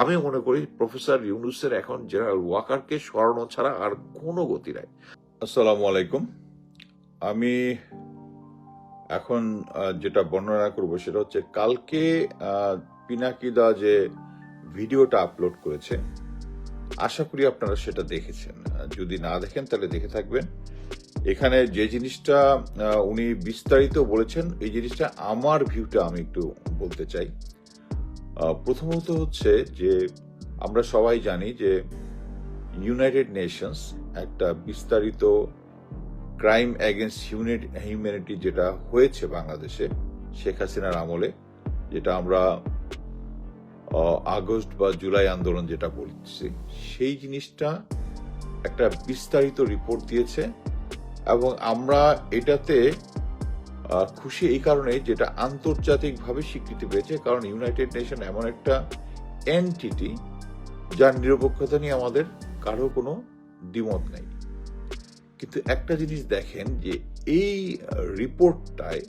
আমি মনে করি প্রফেসর ইউনুসের এখন জেনারেল ওয়াকারকে সরানো ছাড়া আর কোনো গতি নাই। আসসালামু আলাইকুম। আমি এখন যেটা বর্ণনা করব সেটা হচ্ছে কালকে পিনাকিদা যে ভিডিওটা আপলোড করেছে, আশা করি আপনারা সেটা দেখেছেন। যদি না দেখেন তাহলে দেখে থাকবেন। এখানে যে জিনিসটা উনি বিস্তারিত বলেছেন, এই জিনিসটা আমার ভিউটা আমি একটু বলতে চাই। প্রথমত হচ্ছে যে আমরা সবাই জানি যে ইউনাইটেড নেশনস একটা বিস্তারিত ক্রাইম এগেনস্ট হিউম্যানিটি যেটা হয়েছে বাংলাদেশে, শেখ হাসিনার আমলে, যেটা আমরা আগস্ট বা জুলাই আন্দোলন যেটা বলছি, সেই জিনিসটা একটা বিস্তারিত রিপোর্ট দিয়েছে এবং আমরা এটাতে খুশি এই কারণে যেটা আন্তর্জাতিকভাবে স্বীকৃতি পেয়েছে, কারণ ইউনাইটেড নেশন এমন একটা এনটিটি যার নিরপেক্ষতা নিয়ে আমাদের কারও কোনো দ্বিমত নেই। কিন্তু একটা জিনিস দেখেন যে এই রিপোর্টটায়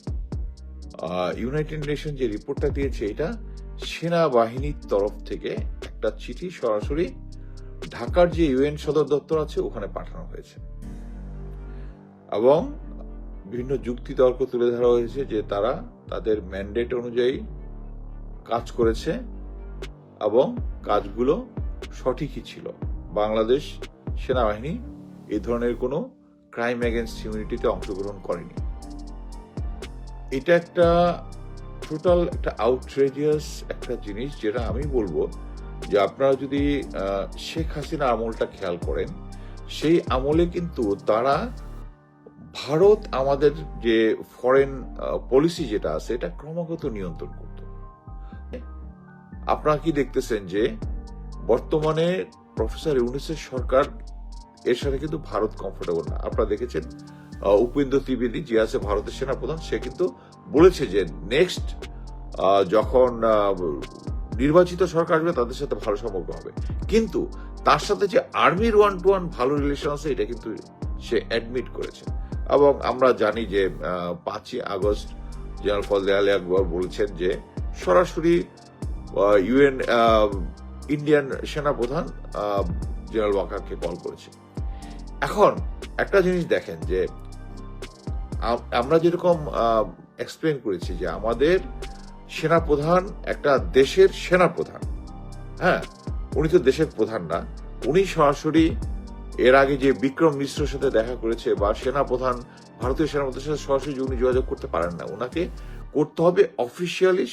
ইউনাইটেড নেশন যে রিপোর্টটা দিয়েছে, এটা সেনাবাহিনীর তরফ থেকে একটা চিঠি সরাসরি ঢাকার যে ইউএন সদর দপ্তর আছে, ওখানে পাঠানো হয়েছে। এবং বিভিন্ন যুক্তি তর্ক তুলে ধরা হয়েছে যে তারা তাদের ম্যান্ডেট অনুযায়ী কাজ করেছে এবং কাজগুলো সঠিকই ছিল। বাংলাদেশ সেনাবাহিনী এই ধরনের কোনো ক্রাইম এগেনস্ট হিউম্যানিটিতে অংশগ্রহণ করেনি। এটা একটা টোটাল একটা আউটরেজিয়াস একটা জিনিস যেটা আমি বলব যে আপনারা যদি শেখ হাসিনা আমলটা খেয়াল করেন, সেই আমলে কিন্তু তারা ভারত আমাদের যে ফরেন পলিসি যেটা আছে, এটা ক্রমাগত নিয়ন্ত্রণ করত। আপনারা কি দেখতেছেন যে বর্তমানে প্রফেসর ইউনিসের সরকার, এর সাথে কিন্তু ভারত কমফোর্টেবল না। আপনারা দেখেছেন উপেন্দ্র ত্রিবেদী যে আছে ভারতের সেনাপ্রধান, সে কিন্তু বলেছে যে নেক্সট যখন নির্বাচিত সরকার আসবে, তাদের সাথে ভালো সম্পর্ক হবে। কিন্তু তার সাথে যে আর্মির ওয়ান টু ওয়ান ভালো রিলেশন আছে, এটা কিন্তু সে অ্যাডমিট করেছে। এবং আমরা জানি যে পাঁচই আগস্ট জেনারেল ফজলে আলী আকবর বলেছেন যে, সরাসরি ইউএন ইন্ডিয়ান সেনাপ্রধান জেনারেল ওয়াকারকে কল করেছে। এখন একটা জিনিস দেখেন যে আমরা যেরকম এক্সপ্লেন করেছি যে আমাদের সেনাপ্রধান একটা দেশের সেনাপ্রধান। হ্যাঁ উনি তো দেশের প্রধান না। উনি সরাসরি এর আগে যে বিক্রম মিশ্রের সাথে দেখা করেছে বা সেনাপ্রধান, ভারতীয় সেনাপ্রধানের সাথে সরাসরি উনি যোগাযোগ করতে পারেন না ওনাকে করতে হবে অফিসিয়ালি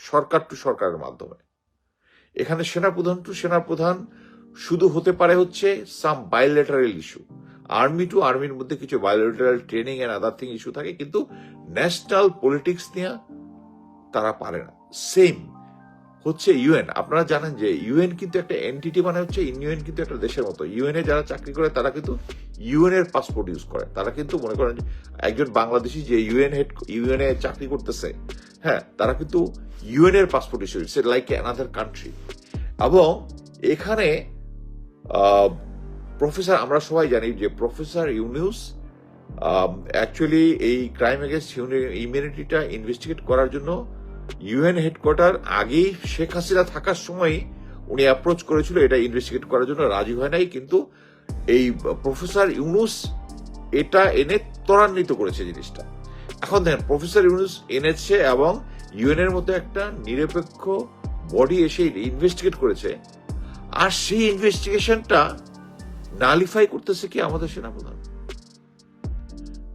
সরকার টু সরকারের মাধ্যমে। এখানে সেনাপ্রধান টু সেনাপ্রধান, শুধু হতে পারে হচ্ছে some bilateral issue army to আর্মির মধ্যে কিছু bilateral training and other thing issue থাকে, কিন্তু ন্যাশনাল পলিটিক্স নিয়ে তারা পারে না। সেম হচ্ছে ইউএন। আপনারা জানেন যে ইউএন কিন্তু একটা এনটিটি মানে হচ্ছে ইউএন কিন্তু একটা দেশের মতো। ইউএন এ যারা চাকরি করে, তারা কিন্তু ইউএন এর পাসপোর্ট ইউজ করে। তারা কিন্তু মনে করেন একজন বাংলাদেশি যে ইউএন হেড ইউএন এ চাকরি করতেছে হ্যাঁ তারা কিন্তু ইউএন এর passport issue it's like another country এবং এখানে প্রফেসর আমরা সবাই জানি যে প্রফেসর ইউনিউস অ্যাকচুয়ালি এই ক্রাইম এগেন্স্ট ইমিউনিটিটা ইনভেস্টিগেট করার জন্য ইউএন হেডকোয়ার্টার আগেই শেখ হাসিনা থাকার সময় উনি অ্যাপ্রোচ করেছিল, এটা ইনভেস্টিগেট করার জন্য রাজি হয় নাই, কিন্তু এই প্রফেসর ইউনুস এটা এনে ত্বরান্বিত করেছে জিনিসটা। এখন দেখেন প্রফেসর ইউনুস এনেছে এবং ইউএন এর মতো একটা নিরপেক্ষ বডি এসে ইনভেস্টিগেট করেছে, আর সেই ইনভেস্টিগেশনটা নালিফাই করতেছে কি আমাদের সেনাপ্রধান?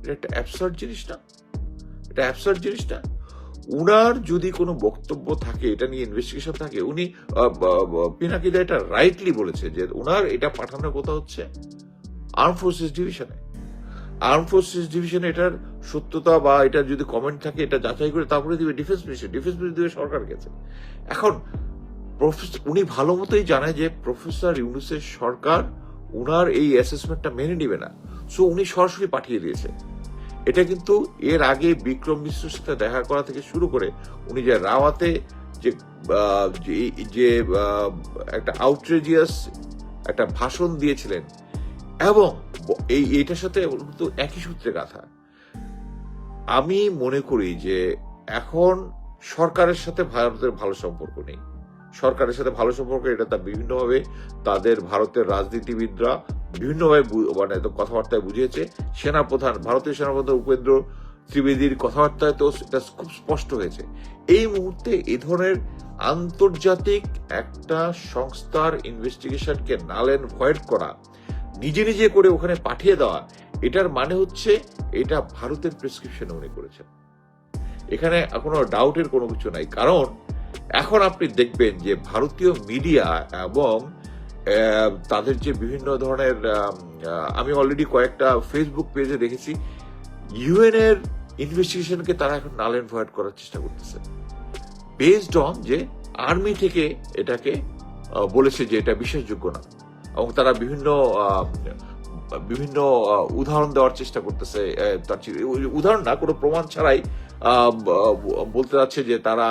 এটা একটা অ্যাবসার্ড জিনিস না? এটা অ্যাবসার্ড জিনিস না? উনার যদি কোনো বক্তব্য থাকে, এটা নিয়ে ইনভেস্টিগেশন থাকে, উনি পিনাকিদা এটা রাইটলি বলেছে যে উনার এটা পাঠানোর কথা হচ্ছে আর্ম ফোর্সেস ডিভিশনে আর্ম ফোর্সেস ডিভিশনে এটার সত্যতা বা এটা যদি কমেন্ট থাকে, এটা যাচাই করে তারপরে দিবে ডিফেন্স মিনিস্টার ডিফেন্স মিনিস্টার দিবে সরকার গেছে এখন উনি ভালো মতোই জানে যে প্রফেসর ইউনুসের সরকার উনার এই অ্যাসেসমেন্টটা মেনে নিবে না। সো উনি সরাসরি পাঠিয়ে দিয়েছে। এটা কিন্তু এর আগে বিক্রম মিশ্রের সাথে দেখা করা থেকে শুরু করে উনি যে রাওয়াতে যে যে- একটা আউটরেজিয়াস একটা ভাষণ দিয়েছিলেন এবং এই, এটার সাথে কিন্তু একই সূত্রে গাথা। আমি মনে করি যে এখন সরকারের সাথে ভারতের ভালো সম্পর্ক নেই। সরকারের সাথে ভালো সম্পর্ক, এটা তার বিভিন্নভাবে তাদের ভারতের রাজনীতিবিদরা বিভিন্নভাবে মানে কথাবার্তায় বুঝিয়েছে। সেনাপ্রধান, ভারতীয় সেনাপ্রধান উপেন্দ্র ত্রিবেদীর কথাবার্তায় তো এটা খুব স্পষ্ট হয়েছে। এই মুহূর্তে এ ধরনের আন্তর্জাতিক একটা সংস্থার ইনভেস্টিগেশনকে নাল অ্যান্ড ভয়েড করা, নিজে নিজে করে ওখানে পাঠিয়ে দেওয়া, এটার মানে হচ্ছে এটা ভারতের প্রেসক্রিপশন উনি করেছেন। এখানে কোনো ডাউটের কোনো কিছু নাই। কারণ এখন আপনি দেখবেন যে ভারতীয় মিডিয়া এবং তাদের যে বিভিন্ন ধরনের আমি অলরেডি কয়েকটা ফেসবুক পেজে দেখেছি ইউএন এর ইনভেস্টিগেশনকে তারা এখন নাল অ্যান্ড ভয়েড করার চেষ্টা করতেছে। বেসড অন যে আর্মি থেকে এটাকে বলেছে যে এটা বিশ্বাসযোগ্য না। এবং তারা বিভিন্ন বিভিন্ন উদাহরণ দেওয়ার চেষ্টা করতেছে তার উদাহরণ না, কোনো প্রমাণ ছাড়াই বলতে যাচ্ছে যে তারা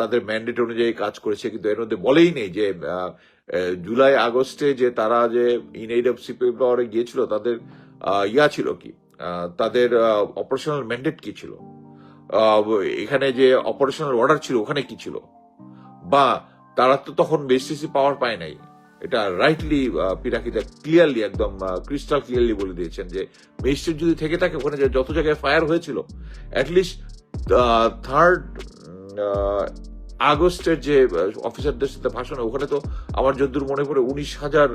তাদের ম্যান্ডেট অনুযায়ী কাজ করেছে, কিন্তু এর মধ্যে বলেই নেই যে জুলাই, আগস্টে যে তারা যে ইন এইড অফ পাওয়ারে গিয়েছিল, তাদের ইয়া ছিল কি? তাদের অপারেশনাল ম্যান্ডেট কি ছিল? এখানে যে অপারেশনাল অর্ডার ছিল, ওখানে কি ছিল? বা তারা তো তখন বেসিসি পাওয়ার পায় নাই। এটা রাইটলি পিরাকিদা ক্লিয়ারলি একদম ক্রিস্টাল ক্লিয়ারলি বলে দিয়েছেন যে ম্যাজিস্ট্রেট যদি থেকে থাকে, ওখানে যত জায়গায় ফায়ার হয়েছিল অ্যাটলিস্ট থার্ড আগস্টের যে অফিসারদের সাথে ভাষণ, ওখানে তো আমার যদ্দূর মনে পড়ে উনিশ হাজার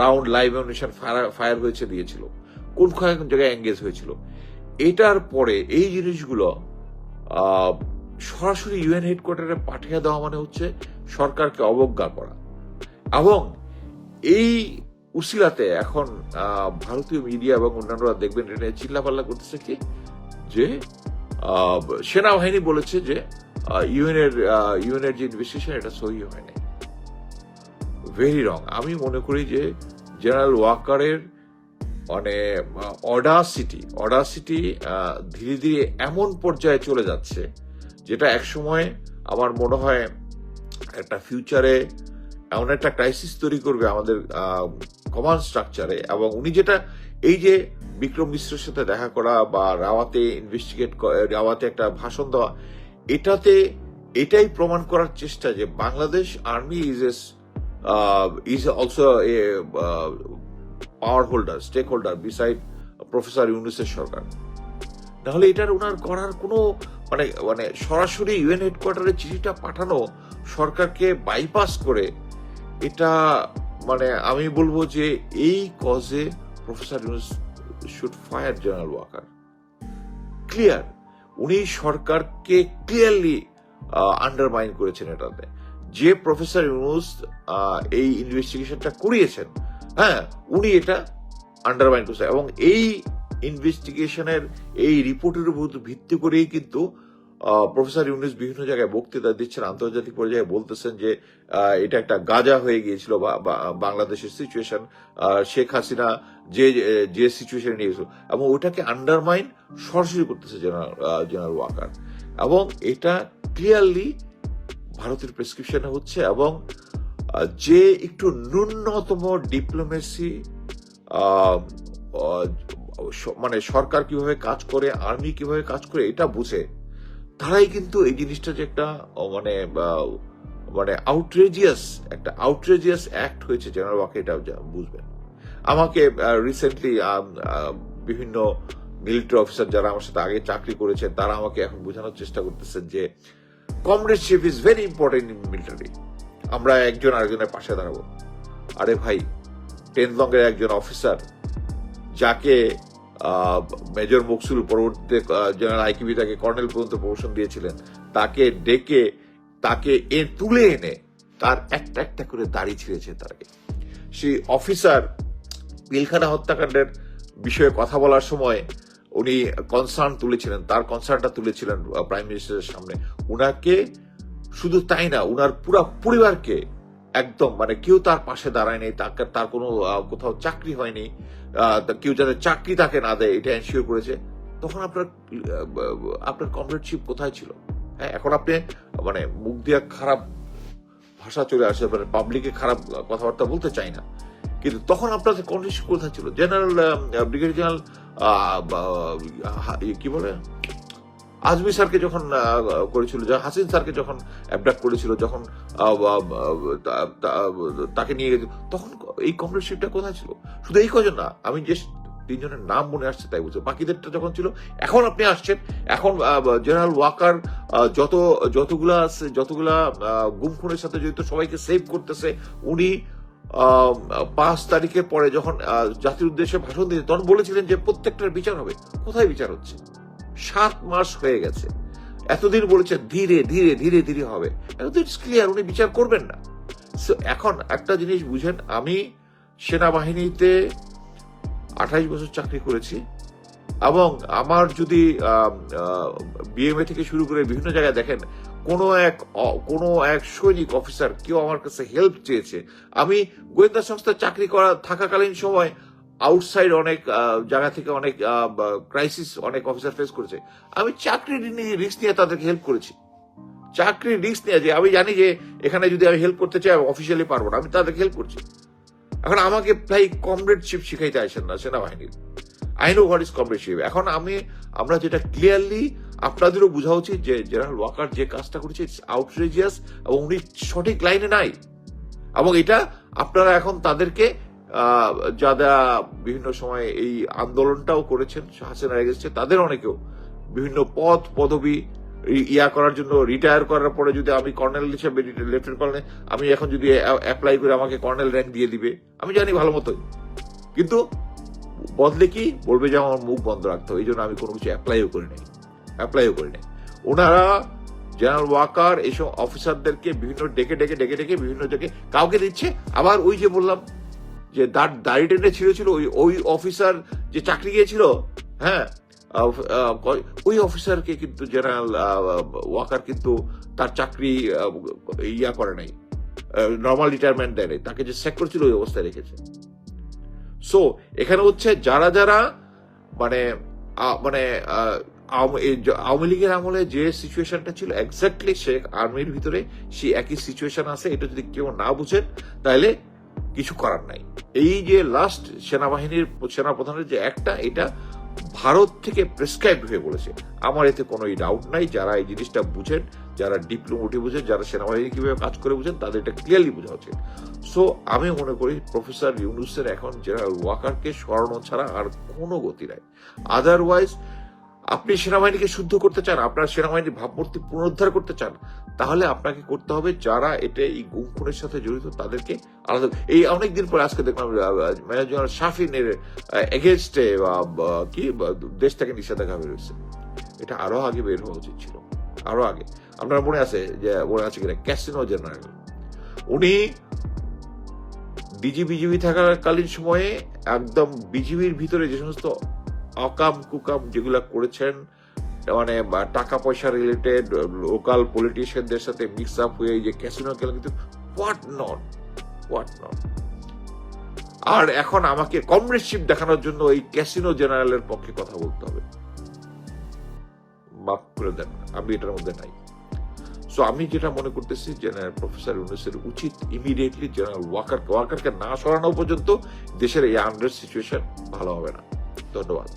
রাউন্ড লাইভ অ্যামিনেশন ফায়ার হয়েছে, দিয়েছিল। কোন জায়গায় এঙ্গেজ হয়েছিল। এটার পরে এই জিনিসগুলো সরাসরি ইউএন হেডকোয়ার্টারে পাঠিয়ে দেওয়া মানে হচ্ছে সরকারকে অবজ্ঞা করা। এবং এই উসিলাতে এখন ভারতীয় মিডিয়া এবং অন্যান্যরা দেখবেন, এটা নিয়ে চিল্লাপাল্লা করতেছে কি? যে সেনাবাহিনী বলেছে যে ইউএনের ইউএনের যে ইনভেস্টিগেশন এটা সহি হয় নাই ভেরি রং আমি মনে করি যে জেনারেল ওয়াকারের মানে অডাসিটি অডাসিটি ধীরে ধীরে এমন পর্যায়ে চলে যাচ্ছে, যেটা একসময় আমার মনে হয় একটা ফিউচারে এমন একটা ক্রাইসিস তৈরি করবে আমাদের কমান্ড স্ট্রাকচারে এবং উনি যেটা, এই যে বিক্রম মিশ্রের সাথে দেখা করা বা রাওয়াতে ইনভেস্টিগেট রাওয়াতে একটা ভাষণ দেওয়া, এটাতে, এটাই প্রমাণ করার চেষ্টা যে Bangladesh army is as is also a power holder stake holder beside professor ইউনুসের সরকার। তাহলে এটার ওনার করার কোনো মানে মানে সরাসরি ইউএন হেডকোয়ার্টারে চিঠিটা পাঠানো সরকারকে বাইপাস করে, এটা মানে আমি বলব যে এই কজে professor Yunus should fire general Waker clear উনি সরকারকে ক্লিয়ারলি আন্ডারমাইন করেছেন এটাতে। যে প্রফেসর ইউনুস এই ইনভেস্টিগেশনটা করিয়েছেন হ্যাঁ উনি এটা আন্ডারমাইন করেছেন। এবং এই ইনভেস্টিগেশনের এই রিপোর্টের উপর ভিত্তি করেই কিন্তু প্রফেসর ইউনুস বিভিন্ন জায়গায় বক্তৃতা দিচ্ছেন, আন্তর্জাতিক পর্যায়ে বলতেছেন যে এটা একটা গাজা হয়ে গিয়েছিল বাংলাদেশের সিচুয়েশন শেখ হাসিনা যে যে সিচুয়েশনে নিয়ে গেছিল এবং ওটাকে আন্ডারমাইন সরাসরি করতেছে জেনারেল ওয়াকার। এবং এটা ক্লিয়ারলি ভারতের প্রেসক্রিপশনে হচ্ছে এবং যে একটু ন্যূনতম ডিপ্লোমেসি মানে সরকার কীভাবে কাজ করে আর্মি কীভাবে কাজ করে, এটা বুঝে তারাই কিন্তু এই জিনিসটা যে একটা মানে মানে আউটরেজিয়াস একটা আউটরেজিয়াস অ্যাক্ট হয়েছে জেনারেল ওয়াকে এটা বুঝবেন আমাকে রিসেন্টলি বিভিন্ন মিলিটারি অফিসার যারা আমার সাথে আগে চাকরি করেছেন, তারা আমাকে এখন বোঝানোর চেষ্টা করতেছেন যে comradeship is very important in military আমরা একজন আরেকজনের পাশে দাঁড়াবো। আরে ভাই টেন একজন অফিসার যাকে মেজর মকসুল পরবর্তীতে জেনারেল আইকিবি তাকে কর্নেল পর্যন্ত প্রমোশন দিয়েছিলেন। তাকে ডেকে, তাকে এ তুলে এনে তার একটা একটা করে দাড়ি ছিঁড়েছে তাকে। সেই অফিসার পিলখানা হত্যাকাণ্ডের বিষয়ে কথা বলার সময় উনি কনসার্ন তুলেছিলেন, তার কনসার্নটা তুলেছিলেন প্রাইম মিনিস্টারের সামনে। উনাকে শুধু তাই না, উনার পুরো পরিবারকে একদম মানে কেউ তার পাশে দাঁড়ায় নেই, তাকে, তার কোনো কোথাও চাকরি হয়নি কেউ যাতে চাকরি তাকে না দেয়, এটা এনশিওর করেছে। তখন আপনার আপনার কমরেডশিপ কোথায় ছিল? হ্যাঁ এখন আপনি মানে মুখ দিয়ে খারাপ ভাষা চলে আসে মানে পাবলিকে খারাপ কথাবার্তা বলতে চাই না। কিন্তু তখন আপনাদের কন্ডিশন কোথায় ছিল? জেনারেল ব্রিগেডিয়ার জেনারেল কি বলে? আজমি স্যারকে যখন করেছিল হাসিন স্যারকে যখন অ্যাবডাক্ট করেছিল, যখন তাকে নিয়ে গেছিল, তখন এই কমরেডশিপটা কোথায় ছিল? শুধু এই কজন না, আমি যে তিনজনের নাম মনে আসছে তাই বলছি। বাকিদেরটা যখন ছিল, এখন আপনি আসছেন, এখন জেনারেল ওয়াকার যত, যতগুলা যতগুলা গুম খুনের সাথে জড়িত, সবাইকে সেভ করতেছে, উনি পাঁচ তারিখের পরে যখন জাতির উদ্দেশ্যে ভাষণ দিয়েছে, তখন বলেছিলেন যে প্রত্যেকটার বিচার হবে। কোথায় বিচার হচ্ছে? সাত মাস হয়ে গেছে। এতদিন বলেছে ধীরে ধীরে ধীরে ধীরে হবে। এতদিন ক্লিয়ার উনি বিচার করবেন না। So, এখন একটা জিনিস বুঝেন আমি সেনাবাহিনীতে আঠাইশ বছর চাকরি করেছি এবং আমার যদি বিএমএ থেকে শুরু করে বিভিন্ন জায়গায় দেখেন কোনো এক কোনো এক সৈনিক অফিসার কেউ আমার কাছে হেল্প চেয়েছে। আমি গোয়েন্দা সংস্থায় চাকরি করা থাকাকালীন সময় আউটসাইড অনেক জায়গা থেকে অনেক ক্রাইসিস অনেক অফিসার ফেস করেছে। আমি চাকরি নিয়ে রিস্ক নিয়ে তাদেরকে হেল্প করেছি। চাকরির রিস্ক নিয়ে যে, আমি জানি যে, এখানে যদি আমি হেল্প করতে চাই অফিসিয়ালি পারব না। আমি তাদেরকে হেল্প করছি। এখন আমাকে প্রায় কমরেডশিপ শিখাইতে আসেন না সেনাবাহিনীর। I know what is comradeship এখন আমি, আমরা যেটা ক্লিয়ারলি আপনাদেরও বোঝা উচিত যে জেনারেল ওয়াকার যে কাজটা করেছে ইটস আউটরেজিয়াস এবং উনি সঠিক লাইনে নাই। এবং এটা আপনারা এখন তাদেরকে যারা বিভিন্ন সময় এই আন্দোলনটাও করেছেন, হাসিনা এগেস্টে তাদের অনেকেও বিভিন্ন পদ পদবি ইয়া করার জন্য রিটায়ার করার পরে যদি আমি কর্নেল হিসেবে লেফটেন্যান্ট কর্নেল আমি এখন যদি অ্যাপ্লাই করে আমাকে কর্নেল র্যাঙ্ক দিয়ে দিবে, আমি জানি ভালো মতোই। কিন্তু বদলে কি? বলবে যে আমার মুখ বন্ধ রাখতে হবে এই জন্য আমি কোনো কিছু অ্যাপ্লাইও করি নাই অ্যাপ্লাইও করি নাই ওনারা জেনারেল ওয়াকার এইসব অফিসারদেরকে বিভিন্ন ডেকে ডেকে ডেকে ডেকে, বিভিন্ন জায়গায় কাউকে দিচ্ছে, আবার ওই যে বললাম যে দাঁড় দাড়ি টেনে ছিঁড়েছিল ওই ওই অফিসার যে চাকরি গিয়েছিল হ্যাঁ ওই অফিসারকে কিন্তু জেনারেল ওয়াকার কিন্তু তার চাকরি ইয়া করে নাই নর্মাল রিটায়ারমেন্ট দেয় নাই, তাকে যে সেক করেছিল ওই অবস্থায় রেখেছে। সো এখানে হচ্ছে যারা যারা মানে মানে আওয়ামী লীগের আমলে যে সিচুয়েশনটা ছিল এক্স্যাক্টলি সে আর্মির ভিতরে সেই একই সিচুয়েশন আছে, এটা যদি কেউ না বুঝেন তাহলে কিছু করার নাই। এই যে লাস্ট সেনাবাহিনীর সেনাপ্রধানের যে একটা, এটা ভারত থেকে প্রেসক্রাইব হয়ে বলেছে। আমার এতে কোনো ডাউট নাই, যারা এই জিনিসটা বুঝেন, যারা ডিপ্লোমেটি বুঝেন, যারা সেনাবাহিনী কীভাবে কাজ করে বুঝেন, তাদের এটা ক্লিয়ারলি বোঝা উচিত। সো আমি মনে করি প্রফেসর ইউনুসের এখন জেনারেল ওয়াকারকে সরানো ছাড়া আর কোনো গতি নাই। আদারওয়াইজ আপনি সেনাবাহিনীকে শুদ্ধ করতে চান, আপনার সেনাবাহিনীর ভাবমূর্তি পুনরুদ্ধার করতে চান, তাহলে আপনাকে করতে হবে যারা এটা এই গুম খুনের সাথে জড়িত তাদেরকে আলাদা এই অনেকদিন পরে আজকে দেখলাম মেজর জেনারেল শাফিনের এগেনস্টে কি, বা, দেশ থেকে নিষেধাজ্ঞা বেরোচ্ছে এটা আরও আগে বের হওয়া উচিত ছিল। আরও আগে। আপনার মনে আছে যে, মনে আছে কিনা? Casino general. উনি D G B G B থাকাকালীন সময়ে একদম বিজিবির ভিতরে যে সমস্ত অকাম, কুকাম যেগুলা করেছেন মানে টাকা পয়সা রিলেটেড লোকাল পলিটিশিয়ানদের সাথে মিক্স আপ হয়ে যে ক্যাসিনো খেলা, কিন্তু হোয়াট নট হোয়াট নট আর এখন আমাকে কমরেডশিপ দেখানোর জন্য এই ক্যাসিনো জেনারেলের পক্ষে কথা বলতে হবে। মাফ করে দেন, আমি এটার মধ্যে নাই। সো আমি যেটা মনে করতেছি জেনারেল প্রফেসর ইউনুসের উচিত ইমিডিয়েটলি জেনারেল ওয়াকার ওয়াকারকে না সরানো পর্যন্ত দেশের এই আন্ডার সিচুয়েশন ভালো হবে না। ধন্যবাদ।